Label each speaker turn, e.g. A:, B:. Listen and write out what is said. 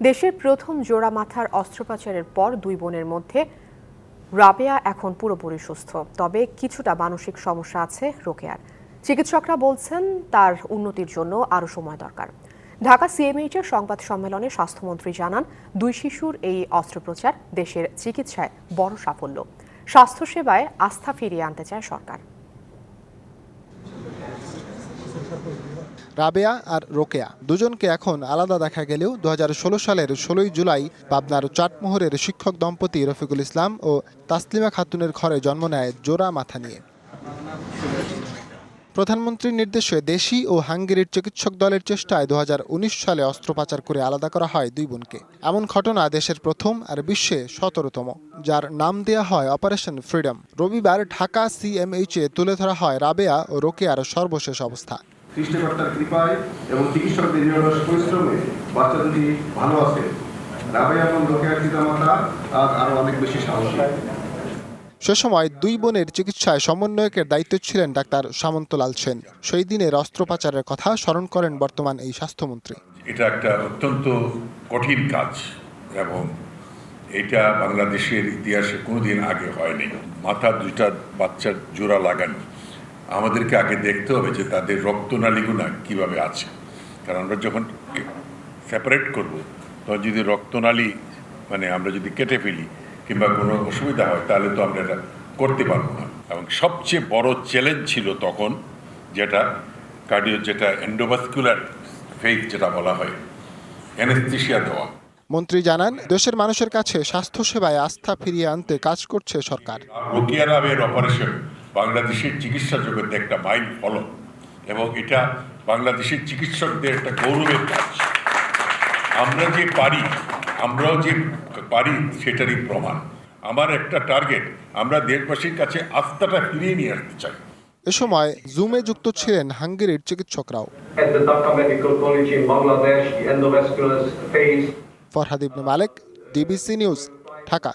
A: দেশের প্রথম জোড়া মাথার অস্ত্রোপচারের পর দুই বোনের মধ্যে রাবেয়া এখন পুরোপুরি সুস্থ। তবে কিছুটা মানসিক সমস্যা আছে রোকেয়ার। চিকিৎসকরা বলছেন তার উন্নতির জন্য আরও সময় দরকার। ঢাকা সিএমএইচের সংবাদ সম্মেলনে স্বাস্থ্যমন্ত্রী জানান, দুই শিশুর এই অস্ত্রোপচার দেশের চিকিৎসায় বড় সাফল্য। স্বাস্থ্যসেবায় আস্থা ফিরিয়ে আনতে চায় সরকার।
B: রাবেয়া আর রোকেয়া দুজনকে এখন আলাদা দেখা গেলেও দু হাজার ষোলো সালের ষোলোই জুলাই পাবনার চাটমোহরের শিক্ষক দম্পতি রফিকুল ইসলাম ও তাসলিমা খাতুনের ঘরে জন্ম নেয় জোড়া মাথা নিয়ে। প্রধানমন্ত্রীর নির্দেশে দেশি ও হাঙ্গেরির চিকিৎসক দলের চেষ্টায় দুহাজার উনিশ সালে অস্ত্রোপচার করে আলাদা করা হয় দুই বোনকে। এমন ঘটনা দেশের প্রথম আর বিশ্বে সতেরোতম, যার নাম দেয়া হয় অপারেশন ফ্রিডম। রবিবার ঢাকা সিএমএইচে তুলে ধরা হয় রাবেয়া ও রোকেয়ার সর্বশেষ অবস্থা।
C: সৃষ্টিকর্তার কৃপায় এবং চিকিৎসকদের নিরলস পরিশ্রমে বাচ্চা দুটি ভালো আছে। রাবে এবং লোকের পিতামাতা আজ আরও অনেক বেশি সাহসী।
B: সে সময় দুই বোনের চিকিৎসায় সমন্বয়কের দায়িত্ব ছিলেন ডাক্তার সামন্তলাল সেন। সেই দিনের অস্ত্রোপচারের কথা স্মরণ করেন বর্তমান এই স্বাস্থ্যমন্ত্রী।
D: এটা একটা অত্যন্ত কঠিন কাজ এবং এটা বাংলাদেশের ইতিহাসে কোনোদিন আগে হয়নি। মাথা দুইটা বাচ্চার জোড়া লাগানো। আমাদেরকে আগে দেখতে হবে যে তাদের রক্তনালীগুলো কীভাবে আছে। কারণ আমরা যখন সেপারেট করব তখন যদি রক্তনালী মানে আমরা যদি কেটে ফেলি কিংবা কোনো অসুবিধা হয় তাহলে তো আমরা এটা করতে পারব না। এবং সবচেয়ে বড় চ্যালেঞ্জ ছিল তখন যেটা কার্ডিও যেটা এন্ডোভাস্কুলার ফেইথ যেটা বলা হয় অ্যানেস্থেশিয়া দেওয়া।
B: মন্ত্রী জানান দেশের মানুষের কাছে স্বাস্থ্যসেবায় আস্থা ফিরিয়ে আনতে কাজ করছে সরকার।
D: রোকিয়া রাবের অপারেশন বাংলাদেশের চিকিৎসা জগতে একটা মাইল ফলক এবং এটা বাংলাদেশের চিকিৎসকদের একটা গৌরবের কাজ। আমরা যে পারি আমরাও যে পারি সেটারই প্রমাণ। আমার একটা টার্গেট আমরা দেশবাসীর কাছে আস্থাটা ফিরিয়ে নিয়ে আসতে চাই।
B: এ সময় জুমে যুক্ত ছিলেন হাঙ্গেরির চিকিৎসকরাও। Farhad Ibne Malek DBC news Dhaka.